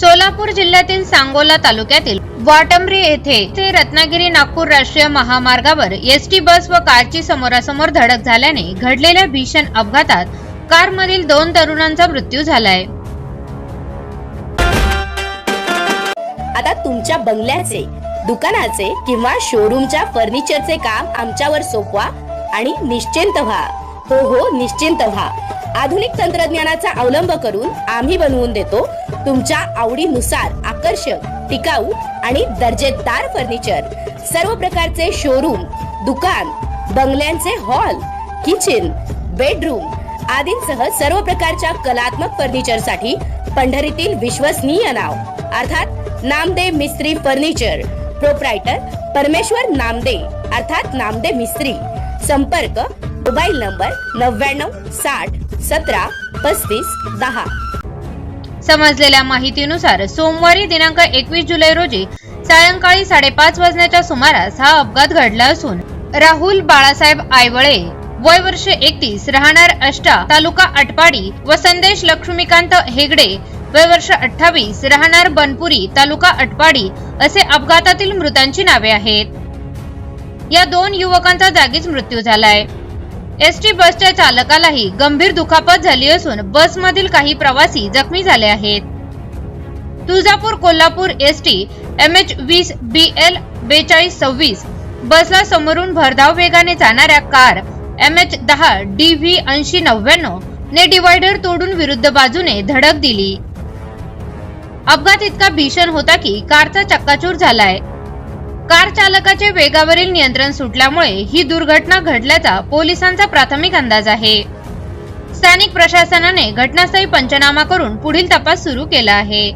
सोलापूर जिल्ह्यातील सांगोला तालुक्यातील वाटंबरी येथे ते रत्नागिरी नागपूर राष्ट्रीय महामार्गावर एस टी बस व कारची समोरासमोर धडक झाल्याने घडलेल्या भीषण अपघातात कारमधील दोन तरुणांचा मृत्यू झालाय. आता तुमच्या बंगल्याचे दुकानाचे किंवा शोरूमच्या फर्निचरचे काम आमच्यावर सोपवा आणि निश्चिंत व्हा. हो हो निश्चिंत व्हा. आधुनिक तंत्रज्ञानाचा अवलंब करून आम्ही बनवून देतो तुमच्या आवडीनुसार आकर्षक टिकाऊ आणि दर्जेदार फर्निचर. सर्व प्रकारचे शोरूम दुकान बंगल्यांचे हॉल किचन बेडरूम आदींसह सर्व प्रकारच्या कलात्मक फर्निचरसाठी पंढरीतील विश्वसनीय नाव. अर्थात नामदे मिस्त्री फर्निचर. प्रोप्रायटर परमेश्वर नामदे अर्थात नामदे मिस्त्री. संपर्क मोबाईल नंबर नव्याण्णव साठ सतरा पस्तीस दहा. समजलेल्या माहितीनुसार सोमवारी दिनांक एकवीस जुलै रोजी सायंकाळी साडेपाच वाजण्याच्या सुमारास हा अपघात घडला असून राहुल बाळासाहेब आयवळे वय वर्ष एकतीस राहणार अष्टा तालुका अटपाडी व संदेश लक्ष्मीकांत हेगडे वय वर्ष अठ्ठावीस राहणार बनपुरी तालुका अटपाडी असे अपघातातील मृतांची नावे आहेत. या दोन युवकांचा जागीच मृत्यू झालाय. एस टी बसच्या चालकालाही गंभीर दुखापत झाली असून बसमधील काही प्रवासी जखमी झाले आहेत. Tuljapur Kolhapur S T M H वीस बी एल बेचाळीस सव्वीस बसला समोरून भरधाव वेगाने जाणाऱ्या कार एम एच दहा डी व्ही ऐंशी नव्याण्णव ने डिवायडर तोडून विरुद्ध बाजूने धडक दिली. अपघात इतका भीषण होता की कारचा चक्काचूर झालाय. कार चालकाचे वेगावरील नियंत्रण सुटल्यामुळे ही दुर्घटना घडल्याचा पोलिसांचा प्राथमिक अंदाज आहे. स्थानिक प्रशासनाने घटनास्थळी पंचनामा करून पुढील तपास सुरू केला आहे.